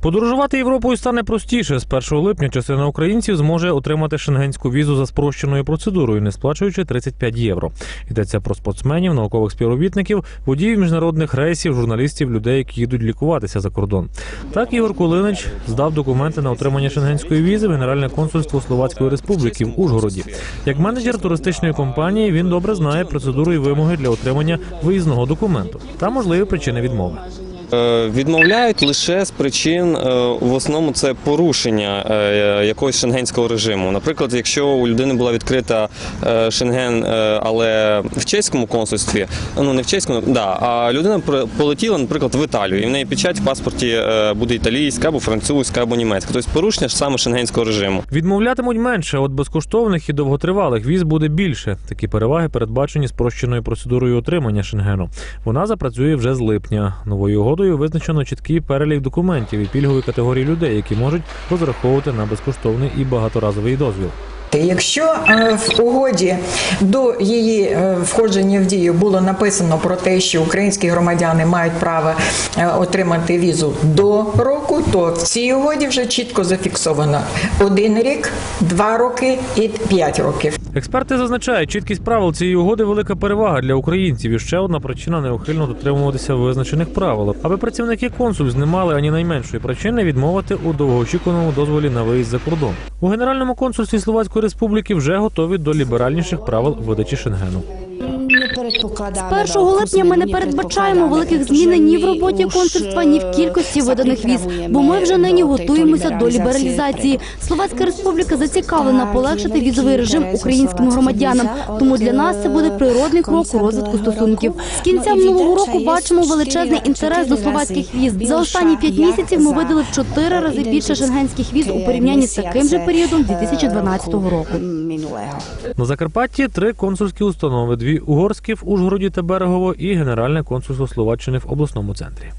Подорожувати Європою стане простіше. З 1 липня частина українців зможе отримати шенгенську візу за спрощеною процедурою, не сплачуючи 35 євро. Йдеться про спортсменів, наукових співробітників, водіїв міжнародних рейсів, журналістів, людей, які їдуть лікуватися за кордон. Так Ігор Кулинич здав документи на отримання шенгенської візи в Генеральне консульство Словацької Республіки в Ужгороді. Як менеджер туристичної компанії він добре знає процедуру і вимоги для отримання виїзного документу та можливі причини відмови. Е, Відмовляють лише з причин, е, в основному це порушення е, якогось шенгенського режиму. Наприклад, якщо у людини була відкрита шенген, але в чеському консульстві, ну не в чеському, да, а людина полетіла, наприклад, в Італію, і в неї печать в паспорті буде італійська або французька, або німецька. Тобто порушення ж саме шенгенського режиму. Відмовлятимуть менше, от безкоштовних і довготривалих віз буде більше. Такі переваги передбачені спрощеною процедурою отримання шенгену. Вона запрацює вже з липня. Новою угодою визначено чіткий перелік документів і пільгові категорії людей, які можуть розраховувати на безкоштовний і багаторазовий дозвіл. Якщо е, в угоді до її е, входження в дію було написано про те, що українські громадяни мають право е, отримати візу до року, то в цій угоді вже чітко зафіксовано один рік, два роки і п'ять років. Експерти зазначають, чіткість правил цієї угоди велика перевага для українців. І ще одна причина неухильно дотримуватися визначених правил, аби працівники консульств не мали ані найменшої причини відмовити у довгоочікуваному дозволі на виїзд за кордон. У генеральному консульстві Словацької республіки вже готові до ліберальніших правил видачі шенгену. З 1 липня ми не передбачаємо великих змін ні в роботі консульства, ні в кількості виданих віз, бо ми вже нині готуємося до лібералізації. Словацька республіка зацікавлена полегшити візовий режим українським громадянам. Тому для нас це буде природний крок у розвитку стосунків. З кінця минулого року бачимо величезний інтерес до словацьких віз. За останні п'ять місяців ми видали в чотири рази більше шенгенських віз у порівнянні з таким же періодом 2012 року. На Закарпатті три консульські установи: дві угорські в Ужгороді та Берегово і Генеральне консульство Словаччини в обласному центрі.